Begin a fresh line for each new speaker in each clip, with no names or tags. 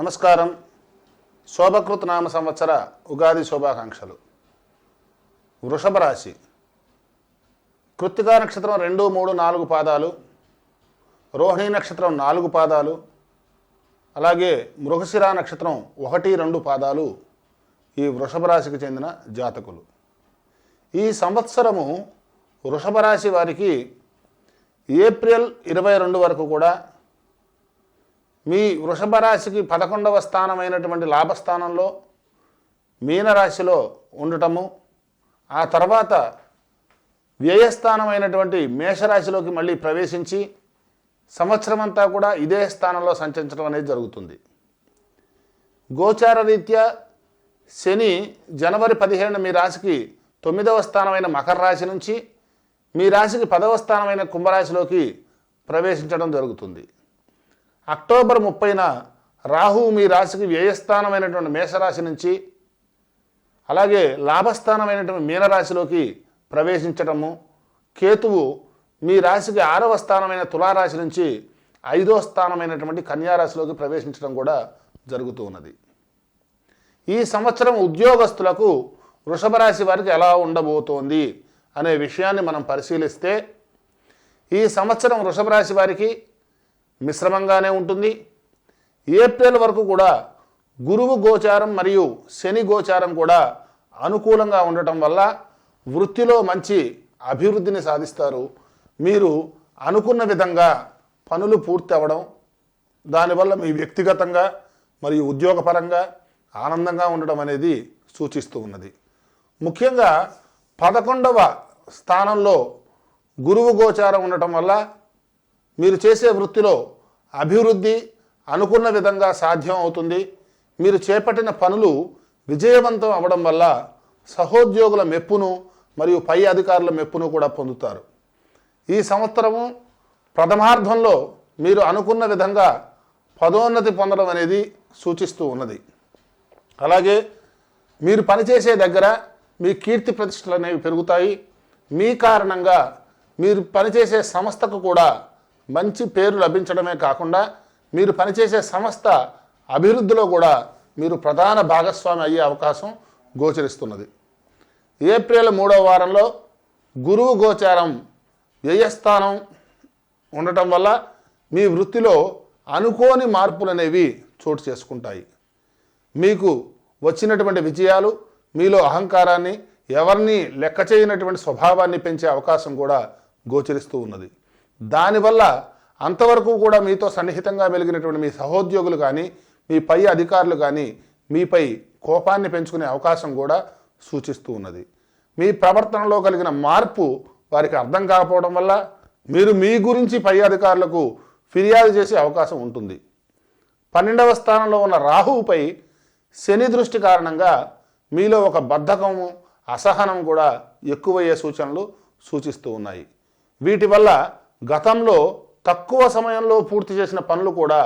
నమస్కారం. శోభకృత్ నామ సంవత్సర ఉగాది శోభాకాంక్షలు. వృషభ రాశి. కృత్తికా నక్షత్రం రెండు మూడు నాలుగు పాదాలు. రోహిణీ నక్షత్రం నాలుగు పాదాలు. అలాగే మృగశిర నక్షత్రం ఒకటి రెండు పాదాలు ఈ వృషభ రాశికి చెందిన జాతకులు. ఈ సంవత్సరము వృషభ రాశి వారికి ఏప్రిల్ ఇరవై రెండు వరకు కూడా మీ వృషభ రాశికి పదకొండవ స్థానమైనటువంటి లాభస్థానంలో మీనరాశిలో ఉండటము ఆ తర్వాత వ్యయస్థానమైనటువంటి మేషరాశిలోకి మళ్ళీ ప్రవేశించి సంవత్సరం అంతా కూడా ఇదే స్థానంలో సంచరించడం అనేది జరుగుతుంది. గోచార రీత్యా శని జనవరి పదిహేను మీ రాశికి తొమ్మిదవ స్థానమైన మకర రాశి నుంచి మీ రాశికి పదవ స్థానమైన కుంభరాశిలోకి ప్రవేశించడం జరుగుతుంది. అక్టోబర్ ముప్పైన రాహు మీ రాశికి వ్యయస్థానమైనటువంటి మేషరాశి నుంచి అలాగే లాభస్థానమైనటువంటి మీనరాశిలోకి ప్రవేశించటము కేతువు మీ రాశికి ఆరవ స్థానమైన తులారాశి నుంచి ఐదో స్థానమైనటువంటి కన్యారాశిలోకి ప్రవేశించడం కూడా జరుగుతూ ఉన్నది. ఈ సంవత్సరం ఉద్యోగస్తులకు వృషభ రాశి వారికి ఎలా ఉండబోతోంది అనే విషయాన్ని మనం పరిశీలిస్తే ఈ సంవత్సరం వృషభ రాశి వారికి మిశ్రమంగానే ఉంటుంది. ఏప్రిల్ వరకు కూడా గురువు గోచారం మరియు శని గోచారం కూడా అనుకూలంగా ఉండటం వల్ల వృత్తిలో మంచి అభివృద్ధిని సాధిస్తారు. మీరు అనుకున్న విధంగా పనులు పూర్తి అవ్వడం దానివల్ల మీ వ్యక్తిగతంగా మరియు ఉద్యోగపరంగా ఆనందంగా ఉండడం అనేది సూచిస్తూ ఉన్నది. ముఖ్యంగా పదకొండవ స్థానంలో గురువు గోచారం ఉండటం వల్ల మీరు చేసే వృత్తిలో అభివృద్ధి అనుకున్న విధంగా సాధ్యం అవుతుంది. మీరు చేపట్టిన పనులు విజయవంతం అవ్వడం వల్ల సహోద్యోగుల మెప్పును మరియు పై అధికారుల మెప్పును కూడా పొందుతారు. ఈ సంవత్సరము ప్రథమార్థంలో మీరు అనుకున్న విధంగా పదోన్నతి పొందడం అనేది సూచిస్తూ ఉన్నది. అలాగే మీరు పనిచేసే దగ్గర మీ కీర్తి ప్రతిష్టలు అనేవి పెరుగుతాయి. మీ కారణంగా మీరు పనిచేసే సంస్థకు కూడా మంచి పేరు లభించడమే కాకుండా మీరు పనిచేసే సంస్థ అభివృద్ధిలో కూడా మీరు ప్రధాన భాగస్వామి అయ్యే అవకాశం గోచరిస్తున్నది. ఏప్రిల్ మూడవ వారంలో గురువు గోచారం వ్యయస్థానం ఉండటం వల్ల మీ వృత్తిలో అనుకోని మార్పులు అనేవి చోటు చేసుకుంటాయి. మీకు వచ్చినటువంటి విజయాలు మీలో అహంకారాన్ని ఎవరిని లెక్క చేయనటువంటి స్వభావాన్ని పెంచే అవకాశం కూడా గోచరిస్తూ ఉన్నది. దానివల్ల అంతవరకు కూడా మీతో సన్నిహితంగా మెలిగినటువంటి మీ సహోద్యోగులు కానీ మీ పై అధికారులు కానీ మీపై కోపాన్ని పెంచుకునే అవకాశం కూడా సూచిస్తూ ఉన్నది. మీ ప్రవర్తనలో కలిగిన మార్పు వారికి అర్థం కాకపోవడం వల్ల మీరు మీ గురించి పై అధికారులకు ఫిర్యాదు చేసే అవకాశం ఉంటుంది. పన్నెండవ స్థానంలో ఉన్న రాహువుపై శని దృష్టి కారణంగా మీలో ఒక బద్ధకము అసహనం కూడా ఎక్కువయ్యే సూచనలు సూచిస్తూ ఉన్నాయి. వీటి వల్ల గతంలో తక్కువ సమయంలో పూర్తి చేసిన పనులు కూడా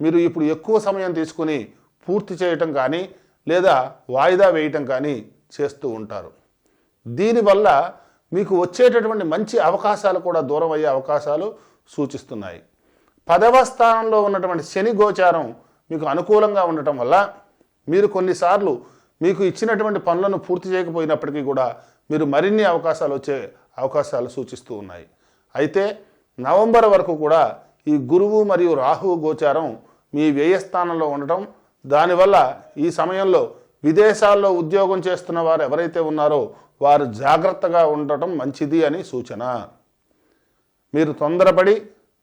మీరు ఇప్పుడు ఎక్కువ సమయం తీసుకుని పూర్తి చేయటం కానీ లేదా వాయిదా వేయటం కానీ చేస్తూ ఉంటారు. దీనివల్ల మీకు వచ్చేటటువంటి మంచి అవకాశాలు కూడా దూరం అయ్యే అవకాశాలు సూచిస్తున్నాయి. పదవ స్థానంలో ఉన్నటువంటి శని గోచారం మీకు అనుకూలంగా ఉండటం వల్ల మీరు కొన్నిసార్లు మీకు ఇచ్చినటువంటి పనులను పూర్తి చేయకపోయినప్పటికీ కూడా మీరు మరిన్ని అవకాశాలు వచ్చే అవకాశాలు సూచిస్తూ ఉన్నాయి. అయితే నవంబర్ వరకు కూడా ఈ గురువు మరియు రాహువు గోచారం మీ వ్యయస్థానంలో ఉండటం దానివల్ల ఈ సమయంలో విదేశాల్లో ఉద్యోగం చేస్తున్న వారు ఎవరైతే ఉన్నారో వారు జాగ్రత్తగా ఉండటం మంచిది అని సూచన. మీరు తొందరపడి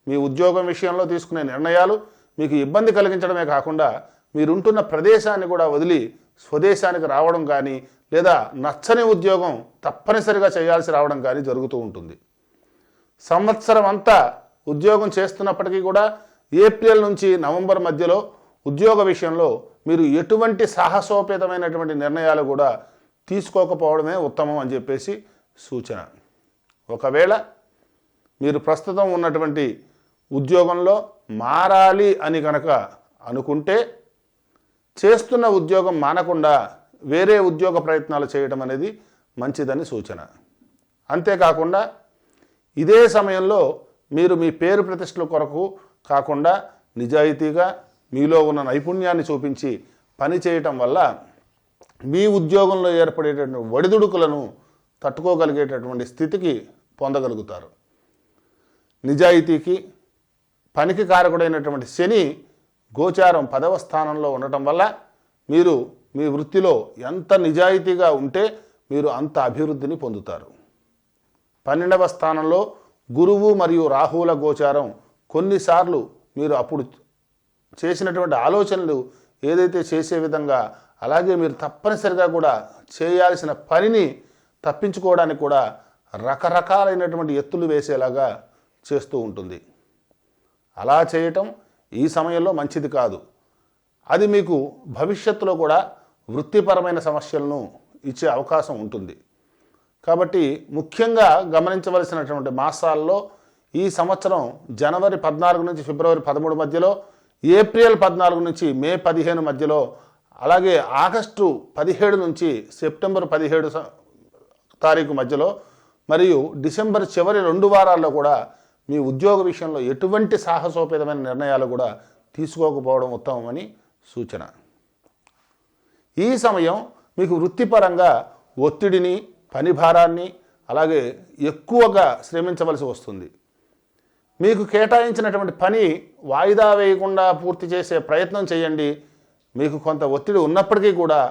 మీ ఉద్యోగం విషయంలో తీసుకునే నిర్ణయాలు మీకు ఇబ్బంది కలిగించడమే కాకుండా మీరుంటున్న ప్రదేశాన్ని కూడా వదిలి స్వదేశానికి రావడం కానీ లేదా నచ్చని ఉద్యోగం తప్పనిసరిగా చేయాల్సి రావడం కానీ జరుగుతూ ఉంటుంది. సంవత్సరం అంతా ఉద్యోగం చేస్తున్నప్పటికీ కూడా ఏప్రిల్ నుంచి నవంబర్ మధ్యలో ఉద్యోగ విషయంలో మీరు ఎటువంటి సాహసోపేతమైనటువంటి నిర్ణయాలు కూడా తీసుకోకపోవడమే ఉత్తమం అని చెప్పేసి సూచన. ఒకవేళ మీరు ప్రస్తుతం ఉన్నటువంటి ఉద్యోగంలో మారాలి అని కనుక అనుకుంటే చేస్తున్న ఉద్యోగం మానకుండా వేరే ఉద్యోగ ప్రయత్నాలు చేయడం అనేది మంచిదని సూచన. అంతేకాకుండా ఇదే సమయంలో మీరు మీ పేరు ప్రతిష్టల కొరకు కాకుండా నిజాయితీగా మీలో ఉన్న నైపుణ్యాన్ని చూపించి పని చేయటం వల్ల మీ ఉద్యోగంలో ఏర్పడేటటువంటి ఒడిదుడుకులను తట్టుకోగలిగేటటువంటి స్థితికి పొందగలుగుతారు. నిజాయితీకి పనికి కారకుడైనటువంటి శని గోచారం పదవ స్థానంలో ఉండటం వల్ల మీరు మీ వృత్తిలో ఎంత నిజాయితీగా ఉంటే మీరు అంత అభివృద్ధిని పొందుతారు. పన్నెండవ స్థానంలో గురువు మరియు రాహువుల గోచారం. కొన్నిసార్లు మీరు అప్పుడు చేసినటువంటి ఆలోచనలు ఏదైతే చేసే విధంగా అలాగే మీరు తప్పనిసరిగా కూడా చేయాల్సిన పనిని తప్పించుకోవడానికి కూడా రకరకాలైనటువంటి ఎత్తులు వేసేలాగా చేస్తూ ఉంటుంది. అలా చేయటం ఈ సమయంలో మంచిది కాదు. అది మీకు భవిష్యత్తులో కూడా వృత్తిపరమైన సమస్యలను ఇచ్చే అవకాశం ఉంటుంది. కాబట్టి ముఖ్యంగా గమనించవలసినటువంటి మాసాల్లో ఈ సంవత్సరం జనవరి పద్నాలుగు నుంచి ఫిబ్రవరి పదమూడు మధ్యలో ఏప్రిల్ పద్నాలుగు నుంచి మే పదిహేను మధ్యలో అలాగే ఆగస్టు పదిహేడు నుంచి సెప్టెంబర్ పదిహేడు తారీఖు మధ్యలో మరియు డిసెంబర్ చివరి రెండు వారాల్లో కూడా మీ ఉద్యోగ విషయంలో ఎటువంటి సాహసోపేతమైన నిర్ణయాలు కూడా తీసుకోకపోవడం ఉత్తమమని సూచన. ఈ సమయం మీకు వృత్తిపరంగా ఒత్తిడిని పని భారాన్ని అలాగే ఎక్కువగా శ్రమించవలసి వస్తుంది. మీకు కేటాయించినటువంటి పని వాయిదా వేయకుండా పూర్తి చేసే ప్రయత్నం చేయండి. మీకు కొంత ఒత్తిడి ఉన్నప్పటికీ కూడా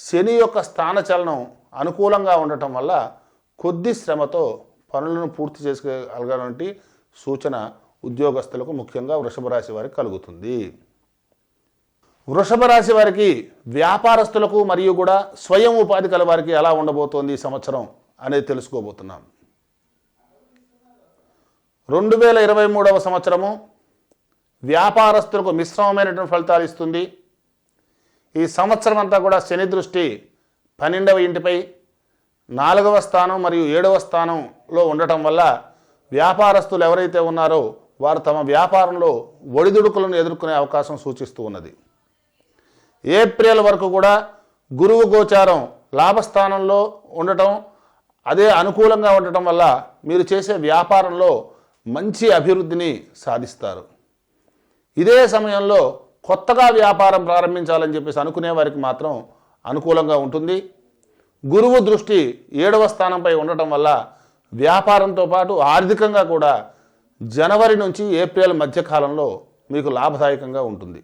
శని యొక్క స్థానచలనం అనుకూలంగా ఉండటం వల్ల కొద్ది శ్రమతో పనులను పూర్తి చేసుకోగలగటువంటి సూచన ఉద్యోగస్తులకు ముఖ్యంగా వృషభ రాశి వారికి కలుగుతుంది. వృషభ రాశి వారికి వ్యాపారస్తులకు మరియు కూడా స్వయం ఉపాధి కల వారికి ఎలా ఉండబోతోంది ఈ సంవత్సరం అనేది తెలుసుకోబోతున్నాం. రెండు వేల ఇరవై మూడవ సంవత్సరము వ్యాపారస్తులకు మిశ్రమమైనటువంటి ఫలితాలు ఇస్తుంది. ఈ సంవత్సరం అంతా కూడా శని దృష్టి పన్నెండవ ఇంటిపై నాలుగవ స్థానం మరియు ఏడవ స్థానంలో ఉండటం వల్ల వ్యాపారస్తులు ఎవరైతే ఉన్నారో వారు తమ వ్యాపారంలో ఒడిదుడుకులను ఎదుర్కొనే అవకాశం సూచిస్తూ ఉన్నది. ఏప్రిల్ వరకు కూడా గురువు గోచారం లాభస్థానంలో ఉండటం అదే అనుకూలంగా ఉండటం వల్ల మీరు చేసే వ్యాపారంలో మంచి అభివృద్ధిని సాధిస్తారు. ఇదే సమయంలో కొత్తగా వ్యాపారం ప్రారంభించాలని చెప్పేసి అనుకునే వారికి మాత్రం అనుకూలంగా ఉంటుంది. గురువు దృష్టి ఏడవ స్థానంపై ఉండటం వల్ల వ్యాపారంతో పాటు ఆర్థికంగా కూడా జనవరి నుంచి ఏప్రిల్ మధ్యకాలంలో మీకు లాభదాయకంగా ఉంటుంది.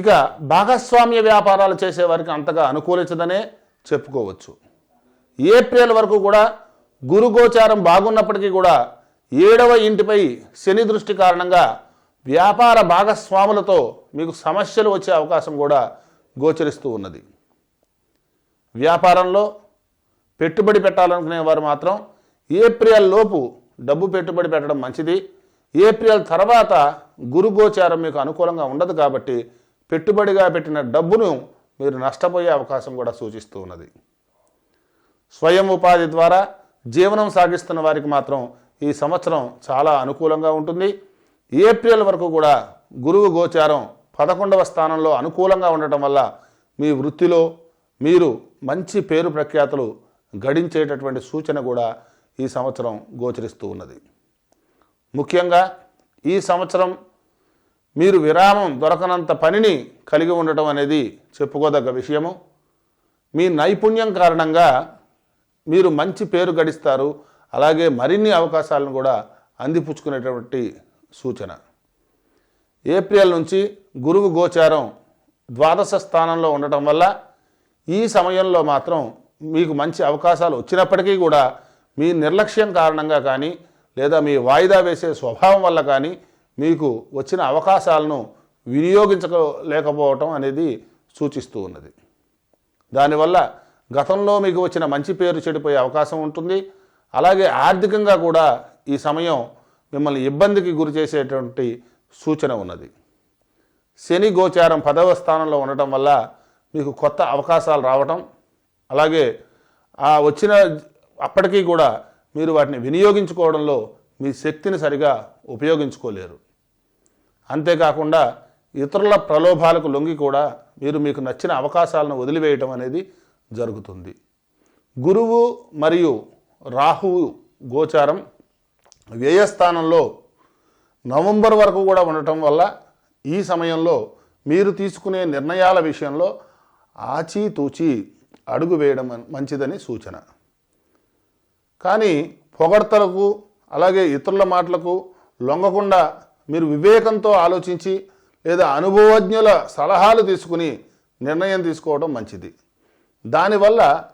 ఇక భాగస్వామ్య వ్యాపారాలు చేసేవారికి అంతగా అనుకూలించదనే చెప్పుకోవచ్చు. ఏప్రిల్ వరకు కూడా గురుగోచారం బాగున్నప్పటికీ కూడా ఏడవ ఇంటిపై శని దృష్టి కారణంగా వ్యాపార భాగస్వాములతో మీకు సమస్యలు వచ్చే అవకాశం కూడా గోచరిస్తూ ఉన్నది. వ్యాపారంలో పెట్టుబడి పెట్టాలనుకునే వారు మాత్రం ఏప్రిల్ లోపు డబ్బు పెట్టుబడి పెట్టడం మంచిది. ఏప్రిల్ తర్వాత గురుగోచారం మీకు అనుకూలంగా ఉండదు కాబట్టి పెట్టుబడిగా పెట్టిన డబ్బును మీరు నష్టపోయే అవకాశం కూడా సూచిస్తూ ఉన్నది. స్వయం ఉపాధి ద్వారా జీవనం సాగిస్తున్న వారికి మాత్రం ఈ సంవత్సరం చాలా అనుకూలంగా ఉంటుంది. ఏప్రిల్ వరకు కూడా గురువు గోచారం పదకొండవ స్థానంలో అనుకూలంగా ఉండటం వల్ల మీ వృత్తిలో మీరు మంచి పేరు ప్రఖ్యాతులు గడించేటటువంటి సూచన కూడా ఈ సంవత్సరం గోచరిస్తూ ఉన్నది. ముఖ్యంగా ఈ సంవత్సరం మీరు విరామం దొరకనంత పనిని కలిగి ఉండటం అనేది చెప్పుకోదగ్గ విషయము. మీ నైపుణ్యం కారణంగా మీరు మంచి పేరు గడిస్తారు. అలాగే మరిన్ని అవకాశాలను కూడా అందిపుచ్చుకునేటువంటి సూచన. ఏప్రిల్ నుంచి గురువు గోచారం ద్వాదశ స్థానంలో ఉండటం వల్ల ఈ సమయంలో మాత్రం మీకు మంచి అవకాశాలు వచ్చినప్పటికీ కూడా మీ నిర్లక్ష్యం కారణంగా కానీ లేదా మీ వాయిదా వేసే స్వభావం వల్ల కానీ మీకు వచ్చిన అవకాశాలను వినియోగించలేకపోవటం అనేది సూచిస్తూ ఉన్నది. దానివల్ల గతంలో మీకు వచ్చిన మంచి పేరు చెడిపోయే అవకాశం ఉంటుంది. అలాగే ఆర్థికంగా కూడా ఈ సమయం మిమ్మల్ని ఇబ్బందికి గురి చేసేటువంటి సూచన ఉన్నది. శని గోచారం పదవ స్థానంలో ఉండటం వల్ల మీకు కొత్త అవకాశాలు రావటం అలాగే ఆ వచ్చిన అప్పటికీ కూడా మీరు వాటిని వినియోగించుకోవడంలో మీ శక్తిని సరిగా ఉపయోగించుకోలేరు. అంతేకాకుండా ఇతరుల ప్రలోభాలకు లొంగి కూడా మీరు మీకు నచ్చిన అవకాశాలను వదిలివేయటం అనేది జరుగుతుంది. గురువు మరియు రాహువు గోచారం వ్యయస్థానంలో నవంబర్ వరకు కూడా ఉండటం వల్ల ఈ సమయంలో మీరు తీసుకునే నిర్ణయాల విషయంలో ఆచితూచి అడుగు వేయడం మంచిదని సూచన. కానీ పొగడ్తలకు అలాగే ఇతరుల మాటలకు లొంగకుండా మీరు వివేకంతో ఆలోచించి లేదా అనుభవజ్ఞుల సలహాలు తీసుకుని నిర్ణయం తీసుకోవడం మంచిది. దానివల్ల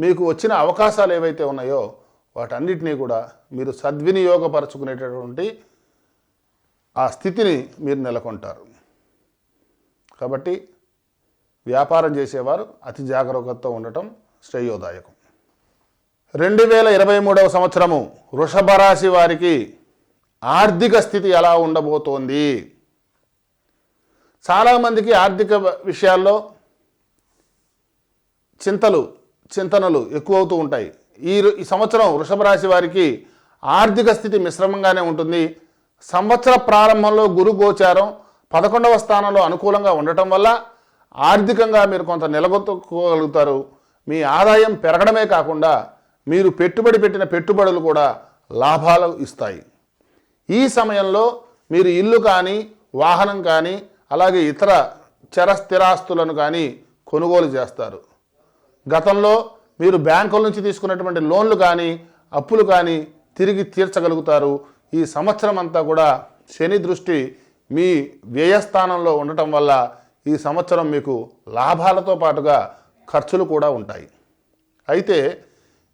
మీకు వచ్చిన అవకాశాలు ఏవైతే ఉన్నాయో వాటన్నిటినీ కూడా మీరు సద్వినియోగపరచుకునేటటువంటి ఆ స్థితిని మీరు నెలకొంటారు. కాబట్టి వ్యాపారం చేసేవారు అతి జాగరూకతతో ఉండటం శ్రేయోదాయకం. రెండు వేల ఇరవై మూడవ సంవత్సరము వృషభ రాశి వారికి ఆర్థిక స్థితి ఎలా ఉండబోతోంది? చాలామందికి ఆర్థిక విషయాల్లో చింతలు చింతనలు ఎక్కువ అవుతూ ఉంటాయి. ఈ ఈ సంవత్సరం వృషభ రాశి వారికి ఆర్థిక స్థితి మిశ్రమంగానే ఉంటుంది. సంవత్సర ప్రారంభంలో గురు గోచారం పదకొండవ స్థానంలో అనుకూలంగా ఉండటం వల్ల ఆర్థికంగా మీరు కొంత నిలగొట్టుకోగలుగుతారు. మీ ఆదాయం పెరగడమే కాకుండా మీరు పెట్టుబడి పెట్టిన పెట్టుబడులు కూడా లాభాలు ఇస్తాయి. ఈ సమయంలో మీరు ఇల్లు కానీ వాహనం కానీ అలాగే ఇతర చర స్థిరాస్తులను కానీ కొనుగోలు చేస్తారు. గతంలో మీరు బ్యాంకుల నుంచి తీసుకున్నటువంటి లోన్లు కానీ అప్పులు కానీ తిరిగి తీర్చగలుగుతారు. ఈ సంవత్సరం అంతా కూడా శని దృష్టి మీ వ్యయస్థానంలో ఉండటం వల్ల ఈ సంవత్సరం మీకు లాభాలతో పాటుగా ఖర్చులు కూడా ఉంటాయి. అయితే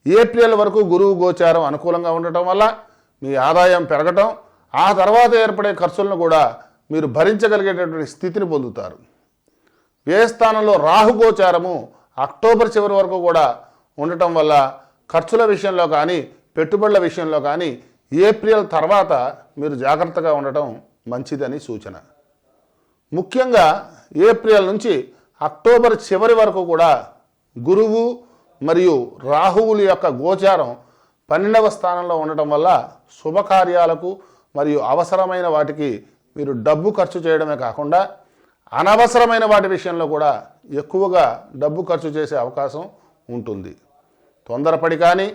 ఏప్రిల్ వరకు గురువు గోచారం అనుకూలంగా ఉండటం వల్ల మీ ఆదాయం పెరగటం ఆ తర్వాత ఏర్పడే ఖర్చులను కూడా మీరు భరించగలిగేటటువంటి స్థితిని పొందుతారు. వ్యయస్థానంలో రాహుగోచారము అక్టోబర్ చివరి వరకు కూడా ఉండటం వల్ల ఖర్చుల విషయంలో కానీ పెట్టుబడుల విషయంలో కానీ ఏప్రిల్ తర్వాత మీరు జాగ్రత్తగా ఉండటం మంచిదని సూచన. ముఖ్యంగా ఏప్రిల్ నుంచి అక్టోబర్ చివరి వరకు కూడా గురువు మరియు రాహువుల యొక్క గోచారం పన్నెండవ స్థానంలో ఉండటం వల్ల శుభకార్యాలకు మరియు అవసరమైన వాటికి మీరు డబ్బు ఖర్చు చేయడమే కాకుండా అనవసరమైన వాటి విషయంలో కూడా ఎక్కువగా డబ్బు ఖర్చు చేసే అవకాశం ఉంటుంది. తొందరపడి కానీ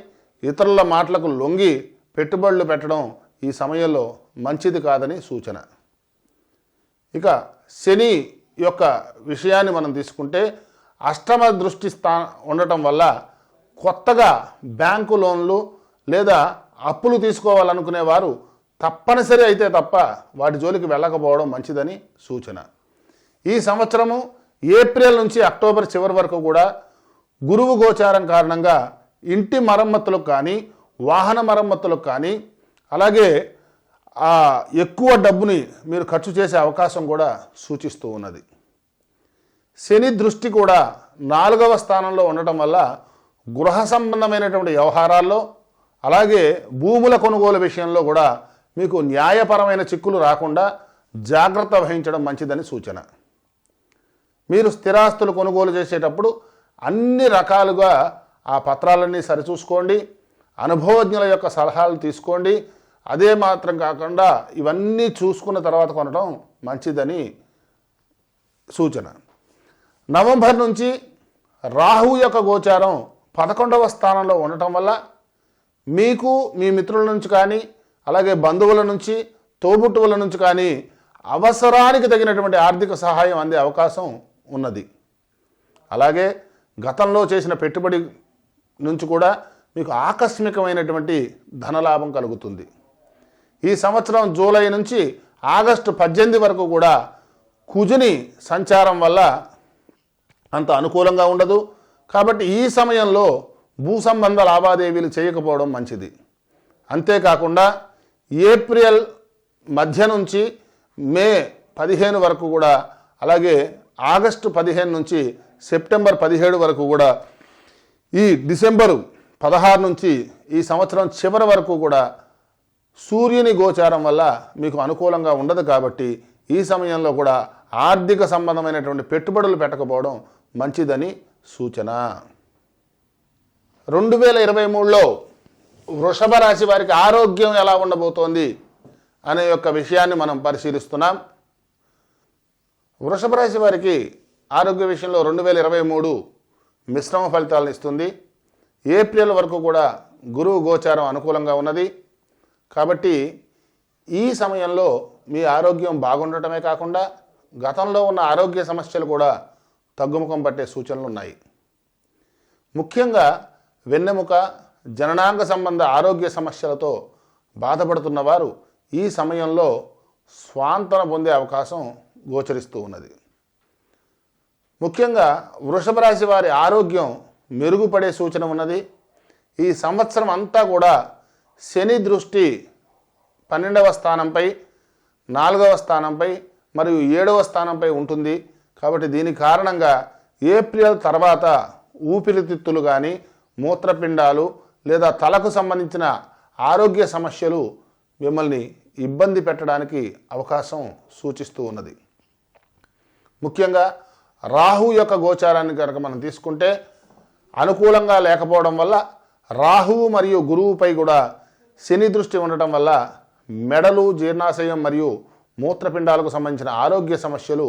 ఇతరుల మాటలకు లొంగి పెట్టుబడులు పెట్టడం ఈ సమయంలో మంచిది కాదని సూచన. ఇక శని యొక్క విషయాన్ని మనం తీసుకుంటే అష్టమ దృష్టి స్థా ఉండటం వల్ల కొత్తగా బ్యాంకు లోన్లు లేదా అప్పులు తీసుకోవాలనుకునే వారు తప్పనిసరి అయితే తప్ప వాటి జోలికి వెళ్ళకపోవడం మంచిదని సూచన. ఈ సంవత్సరము ఏప్రిల్ నుంచి అక్టోబర్ చివరి వరకు కూడా గురువు గోచారం కారణంగా ఇంటి మరమ్మతులకు కానీ వాహన మరమ్మతులకు కానీ అలాగే ఆ ఎక్కువ డబ్బుని మీరు ఖర్చు చేసే అవకాశం కూడా సూచిస్తూ ఉన్నది. శని దృష్టి కూడా నాలుగవ స్థానంలో ఉండటం వల్ల గృహ సంబంధమైనటువంటి వ్యవహారాల్లో అలాగే భూముల కొనుగోలు విషయంలో కూడా మీకు న్యాయపరమైన చిక్కులు రాకుండా జాగ్రత్త వహించడం మంచిదని సూచన. మీరు స్థిరాస్తులు కొనుగోలు చేసేటప్పుడు అన్ని రకాలుగా ఆ పత్రాలన్నీ సరిచూసుకోండి అనుభవజ్ఞుల యొక్క సలహాలు తీసుకోండి అదే మాత్రం కాకుండా ఇవన్నీ చూసుకున్న తర్వాత కొనడం మంచిదని సూచన. నవంబర్ నుంచి రాహు యొక్క గోచారం పదకొండవ స్థానంలో ఉండటం వల్ల మీకు మీ మిత్రుల నుంచి కానీ అలాగే బంధువుల నుంచి తోబుట్టువుల నుంచి కానీ అవసరానికి తగినటువంటి ఆర్థిక సహాయం అందే అవకాశం ఉన్నది. అలాగే గతంలో చేసిన పెట్టుబడి నుంచి కూడా మీకు ఆకస్మికమైనటువంటి ధనలాభం కలుగుతుంది. ఈ సంవత్సరం జూలై నుంచి ఆగస్టు పద్దెనిమిది వరకు కూడా కుజుని సంచారం వల్ల అంత అనుకూలంగా ఉండదు. కాబట్టి ఈ సమయంలో భూ సంబంధ లావాదేవీలు చేయకపోవడం మంచిది. అంతేకాకుండా ఏప్రిల్ మధ్య నుంచి మే పదిహేను వరకు కూడా అలాగే ఆగస్టు పదిహేను నుంచి సెప్టెంబర్ పదిహేడు వరకు కూడా ఈ డిసెంబరు పదహారు నుంచి ఈ సంవత్సరం చివరి వరకు కూడా సూర్యుని గోచారం వల్ల మీకు అనుకూలంగా ఉండదు కాబట్టి ఈ సమయంలో కూడా ఆర్థిక సంబంధమైనటువంటి పెట్టుబడులు పెట్టకపోవడం మంచిదని సూచన. రెండు వేల ఇరవై మూడులో వృషభ రాశి వారికి ఆరోగ్యం ఎలా ఉండబోతోంది అనే యొక్క విషయాన్ని మనం పరిశీలిస్తున్నాం. వృషభ రాశి వారికి ఆరోగ్య విషయంలో రెండు వేల ఇరవై మూడు మిశ్రమ ఫలితాలను ఇస్తుంది. ఏప్రిల్ వరకు కూడా గురువు గోచారం అనుకూలంగా ఉన్నది. కాబట్టి ఈ సమయంలో మీ ఆరోగ్యం బాగుండటమే కాకుండా గతంలో ఉన్న ఆరోగ్య సమస్యలు కూడా తగ్గుముఖం పట్టే సూచనలు ఉన్నాయి. ముఖ్యంగా వెన్నెముక జననాంగ సంబంధ ఆరోగ్య సమస్యలతో బాధపడుతున్న వారు ఈ సమయంలో స్వాంతన పొందే అవకాశం గోచరిస్తూ ఉన్నది. ముఖ్యంగా వృషభ రాశి వారి ఆరోగ్యం మెరుగుపడే సూచన ఉన్నది. ఈ సంవత్సరం అంతా కూడా శని దృష్టి పన్నెండవ స్థానంపై నాలుగవ స్థానంపై మరియు ఏడవ స్థానంపై ఉంటుంది. కాబట్టి దీని కారణంగా ఏప్రిల్ తర్వాత ఊపిరితిత్తులు కానీ మూత్రపిండాలు లేదా తలకు సంబంధించిన ఆరోగ్య సమస్యలు మిమ్మల్ని ఇబ్బంది పెట్టడానికి అవకాశం సూచిస్తూ ఉన్నది. ముఖ్యంగా రాహు యొక్క గోచారాన్ని కనుక మనం తీసుకుంటే అనుకూలంగా లేకపోవడం వల్ల రాహువు మరియు గురువుపై కూడా శని దృష్టి ఉండటం వల్ల మెడలు జీర్ణాశయం మరియు మూత్రపిండాలకు సంబంధించిన ఆరోగ్య సమస్యలు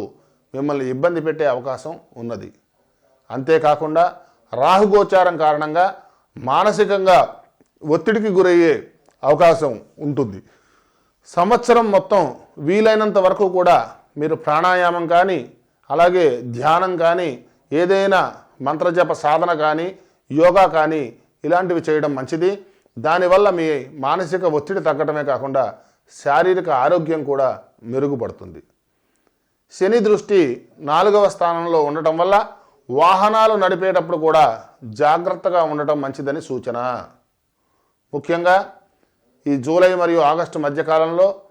మిమ్మల్ని ఇబ్బంది పెట్టే అవకాశం ఉన్నది. అంతేకాకుండా రాహుగోచారం కారణంగా మానసికంగా ఒత్తిడికి గురయ్యే అవకాశం ఉంటుంది. సంవత్సరం మొత్తం వీలైనంత వరకు కూడా మీరు ప్రాణాయామం కానీ అలాగే ధ్యానం కానీ ఏదైనా మంత్రజప సాధన కానీ యోగా కానీ ఇలాంటివి చేయడం మంచిది. దానివల్ల మీ మానసిక ఒత్తిడి తగ్గటమే కాకుండా శారీరక ఆరోగ్యం కూడా మెరుగుపడుతుంది. శని దృష్టి నాలుగవ స్థానంలో ఉండటం వల్ల వాహనాలు నడిపేటప్పుడు కూడా జాగ్రత్తగా ఉండటం మంచిదని సూచన. ముఖ్యంగా ఈ జూలై మరియు ఆగస్టు మధ్యకాలంలో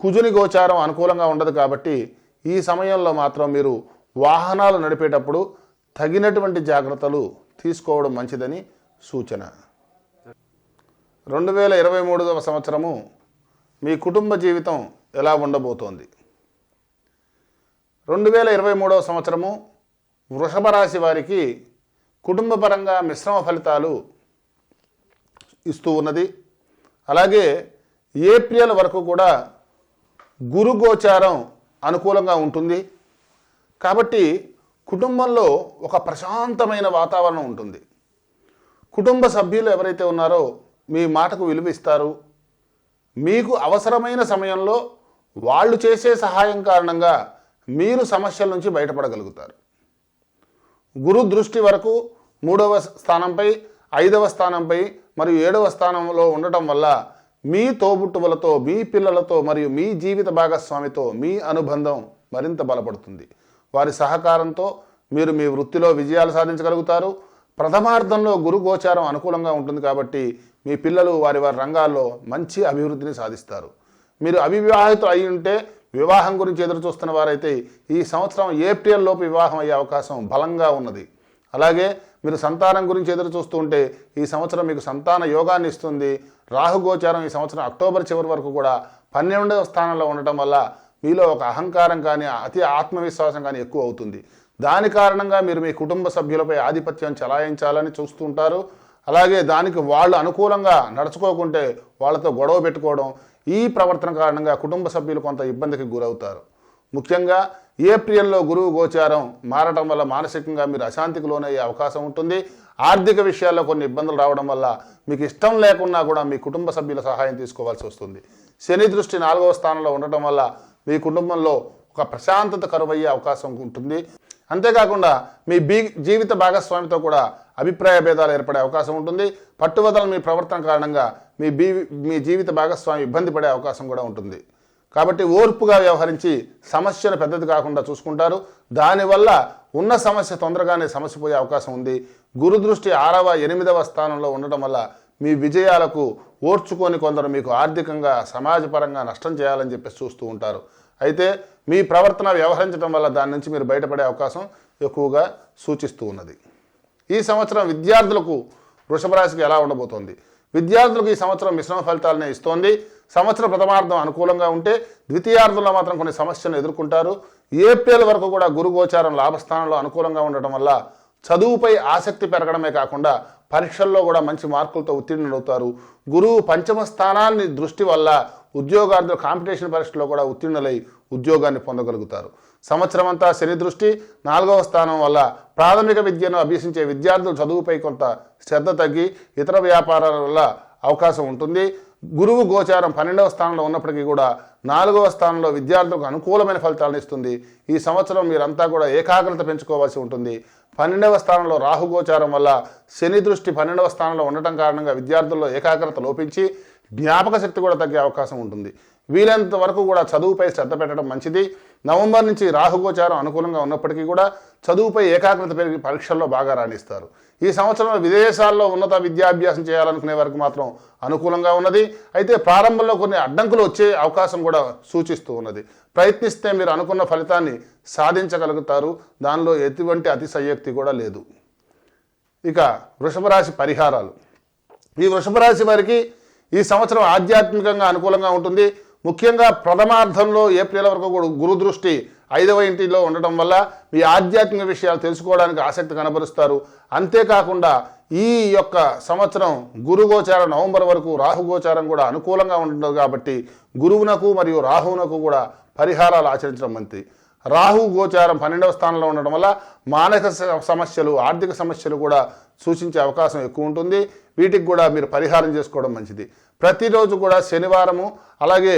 కుజుని గోచారం అనుకూలంగా ఉండదు కాబట్టి ఈ సమయంలో మాత్రం మీరు వాహనాలు నడిపేటప్పుడు తగినటువంటి జాగ్రత్తలు తీసుకోవడం మంచిదని సూచన. రెండు వేల ఇరవై మూడవ సంవత్సరము మీ కుటుంబ జీవితం ఎలా ఉండబోతోంది? రెండు వేల ఇరవై మూడవ సంవత్సరము వృషభ రాశి వారికి కుటుంబపరంగా మిశ్రమ ఫలితాలు ఇస్తూ ఉన్నది. అలాగే ఏప్రిల్ వరకు కూడా గురు గోచారం అనుకూలంగా ఉంటుంది. కాబట్టి కుటుంబంలో ఒక ప్రశాంతమైన వాతావరణం ఉంటుంది. కుటుంబ సభ్యులు ఎవరైతే ఉన్నారో మీ మాటకు విలువ ఇస్తారు మీకు అవసరమైన సమయంలో వాళ్ళు చేసే సహాయం కారణంగా మీరు సమస్యల నుంచి బయటపడగలుగుతారు. గురు దృష్టి వరకు మూడవ స్థానంపై ఐదవ స్థానంపై మరియు ఏడవ స్థానంలో ఉండటం వల్ల మీ తోబుట్టువులతో మీ పిల్లలతో మరియు మీ జీవిత భాగస్వామితో మీ అనుబంధం మరింత బలపడుతుంది. వారి సహకారంతో మీరు మీ వృత్తిలో విజయాలు సాధించగలుగుతారు. ప్రథమార్థంలో గురు గోచారం అనుకూలంగా ఉంటుంది కాబట్టి మీ పిల్లలు వారి వారి రంగాల్లో మంచి అభివృద్ధిని సాధిస్తారు. మీరు అవివాహితులు అయి ఉంటే వివాహం గురించి ఎదురు చూస్తున్న వారైతే ఈ సంవత్సరం ఏప్రిల్ లోపు వివాహం అయ్యే అవకాశం బలంగా ఉన్నది. అలాగే మీరు సంతానం గురించి ఎదురు చూస్తూ ఉంటే ఈ సంవత్సరం మీకు సంతాన యోగాన్ని ఇస్తుంది. రాహుగోచారం ఈ సంవత్సరం అక్టోబర్ చివరి వరకు కూడా పన్నెండవ స్థానంలో ఉండటం వల్ల మీలో ఒక అహంకారం కానీ అతి ఆత్మవిశ్వాసం కానీ ఎక్కువ అవుతుంది. దాని కారణంగా మీరు మీ కుటుంబ సభ్యులపై ఆధిపత్యం చలాయించాలని చూస్తుంటారు అలాగే దానికి వాళ్ళు అనుకూలంగా నడుచుకోకుంటే వాళ్ళతో గొడవ పెట్టుకోవడం ఈ ప్రవర్తన కారణంగా కుటుంబ సభ్యులు కొంత ఇబ్బందికి గురవుతారు. ముఖ్యంగా ఏప్రిల్లో గురువు గోచారం మారటం వల్ల మానసికంగా మీరు అశాంతికి లోనయ్యే అవకాశం ఉంటుంది. ఆర్థిక విషయాల్లో కొన్ని ఇబ్బందులు రావడం వల్ల మీకు ఇష్టం లేకున్నా కూడా మీ కుటుంబ సభ్యుల సహాయం తీసుకోవాల్సి వస్తుంది. శని దృష్టి నాలుగవ స్థానంలో ఉండటం వల్ల మీ కుటుంబంలో ఒక ప్రశాంతత కరువయ్యే అవకాశం ఉంటుంది. అంతేకాకుండా మీ బీ జీవిత భాగస్వామితో కూడా అభిప్రాయ భేదాలు ఏర్పడే అవకాశం ఉంటుంది. పట్టువదల మీ ప్రవర్తన కారణంగా మీ బీ మీ జీవిత భాగస్వామి ఇబ్బంది పడే అవకాశం కూడా ఉంటుంది. కాబట్టి ఓర్పుగా వ్యవహరించి సమస్యను పెద్దది కాకుండా చూసుకుంటారు. దానివల్ల ఉన్న సమస్య తొందరగానే సమస్య పోయే అవకాశం ఉంది. గురుదృష్టి ఆరవ ఎనిమిదవ స్థానంలో ఉండటం వల్ల మీ విజయాలకు ఓర్చుకొని కొందరు మీకు ఆర్థికంగా సమాజపరంగా నష్టం చేయాలని చెప్పేసి చూస్తూ ఉంటారు. అయితే మీ ప్రవర్తన వ్యవహరించడం వల్ల దాని నుంచి మీరు బయటపడే అవకాశం ఎక్కువగా సూచిస్తూ ఉన్నది. ఈ సంవత్సరం విద్యార్థులకు వృషభ రాశికి ఎలా ఉండబోతోంది? విద్యార్థులకు ఈ సంవత్సరం మిశ్రమ ఫలితాలనే ఇస్తోంది. సంవత్సర ప్రథమార్థం అనుకూలంగా ఉంటే ద్వితీయార్థంలో మాత్రం కొన్ని సమస్యలను ఎదుర్కొంటారు. ఏప్రిల్ వరకు కూడా గురు గోచారం లాభస్థానంలో అనుకూలంగా ఉండటం వల్ల చదువుపై ఆసక్తి పెరగడమే కాకుండా పరీక్షల్లో కూడా మంచి మార్కులతో ఉత్తీర్ణులవుతారు గురువు పంచమ స్థానాన్ని దృష్టి వల్ల ఉద్యోగార్థులు కాంపిటీషన్ పరీక్షలో కూడా ఉత్తీర్ణులై ఉద్యోగాన్ని పొందగలుగుతారు. సంవత్సరం అంతా శని దృష్టి నాలుగవ స్థానం వల్ల ప్రాథమిక విద్యను అభ్యసించే విద్యార్థులు చదువుపై కొంత శ్రద్ధ తగ్గి ఇతర వ్యాపారాల వల్ల అవకాశం ఉంటుంది. గురువు గోచారం పన్నెండవ స్థానంలో ఉన్నప్పటికీ కూడా నాలుగవ స్థానంలో విద్యార్థులకు అనుకూలమైన ఫలితాలను ఇస్తుంది. ఈ సంవత్సరం మీరంతా కూడా ఏకాగ్రత పెంచుకోవాల్సి ఉంటుంది. పన్నెండవ స్థానంలో రాహుగోచారం వల్ల శని దృష్టి పన్నెండవ స్థానంలో ఉండటం కారణంగా విద్యార్థుల్లో ఏకాగ్రత లోపించి జ్ఞాపక శక్తి కూడా తగ్గే అవకాశం ఉంటుంది. వీలైనంత వరకు కూడా చదువుపై శ్రద్ధ పెట్టడం మంచిది. నవంబర్ నుంచి రాహుగోచారం అనుకూలంగా ఉన్నప్పటికీ కూడా చదువుపై ఏకాగ్రత పెరిగి పరీక్షల్లో బాగా రాణిస్తారు. ఈ సంవత్సరంలో విదేశాల్లో ఉన్నత విద్యాభ్యాసం చేయాలనుకునే వారికి మాత్రం అనుకూలంగా ఉన్నది. అయితే ప్రారంభంలో కొన్ని అడ్డంకులు వచ్చే అవకాశం కూడా సూచిస్తూ ఉన్నది. ప్రయత్నిస్తే మీరు అనుకున్న ఫలితాన్ని సాధించగలుగుతారు. దానిలో ఎటువంటి అతిశయోక్తి కూడా లేదు. ఇక వృషభ రాశి పరిహారాలు. ఈ వృషభ రాశి వారికి ఈ సంవత్సరం ఆధ్యాత్మికంగా అనుకూలంగా ఉంటుంది. ముఖ్యంగా ప్రథమార్థంలో ఏప్రిల్ వరకు కూడా గురు దృష్టి ఐదవ ఇంటిలో ఉండటం వల్ల మీ ఆధ్యాత్మిక విషయాలు తెలుసుకోవడానికి ఆసక్తి కనబరుస్తారు. అంతేకాకుండా ఈ యొక్క సంవత్సరం గురుగోచారం నవంబర్ వరకు రాహుగోచారం కూడా అనుకూలంగా ఉంటుంది కాబట్టి గురువునకు మరియు రాహువునకు కూడా పరిహారాలు ఆచరించడం మంచిది. రాహు గోచారం పన్నెండవ స్థానంలో ఉండడం వల్ల మానసిక సమస్యలు ఆర్థిక సమస్యలు కూడా సూచించే అవకాశం ఎక్కువ ఉంటుంది. వీటికి కూడా మీరు పరిహారం చేసుకోవడం మంచిది. ప్రతిరోజు కూడా శనివారము అలాగే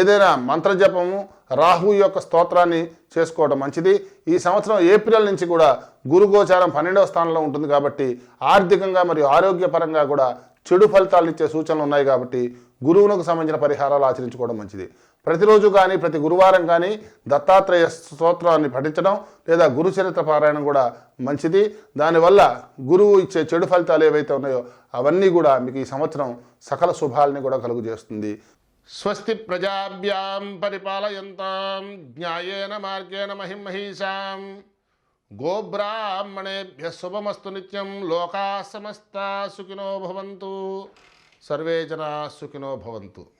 ఏదైనా మంత్రజపము రాహు యొక్క స్తోత్రాన్ని చేసుకోవడం మంచిది. ఈ సంవత్సరం ఏప్రిల్ నుంచి కూడా గురు గోచారం పన్నెండవ స్థానంలో ఉంటుంది కాబట్టి ఆర్థికంగా మరియు ఆరోగ్యపరంగా కూడా చెడు ఫలితాలు ఇచ్చే సూచనలు ఉన్నాయి కాబట్టి గురువునకు సంబంధించిన పరిహారాలు ఆచరించుకోవడం మంచిది. ప్రతిరోజు కానీ ప్రతి గురువారం కానీ దత్తాత్రేయ స్తోత్రాన్ని పఠించడం లేదా గురు చరిత్ర పారాయణం కూడా మంచిది. దానివల్ల గురువు ఇచ్చే చెడు ఫలితాలు ఏవైతే ఉన్నాయో అవన్నీ కూడా మీకు ఈ సంవత్సరం సకల శుభాలని కూడా కలుగు చేస్తుంది. స్వస్తి ప్రజాభ్యాం పరిపాలయంతాం జ్ఞాయేన మార్గేణ మహిమహీషాం గోబ్రాహ్మణేభ్య శుభమస్తు నిత్యం లోకా సమస్త సుఖినో భవంతు. సర్వే జనా సుఖినో భవంతు.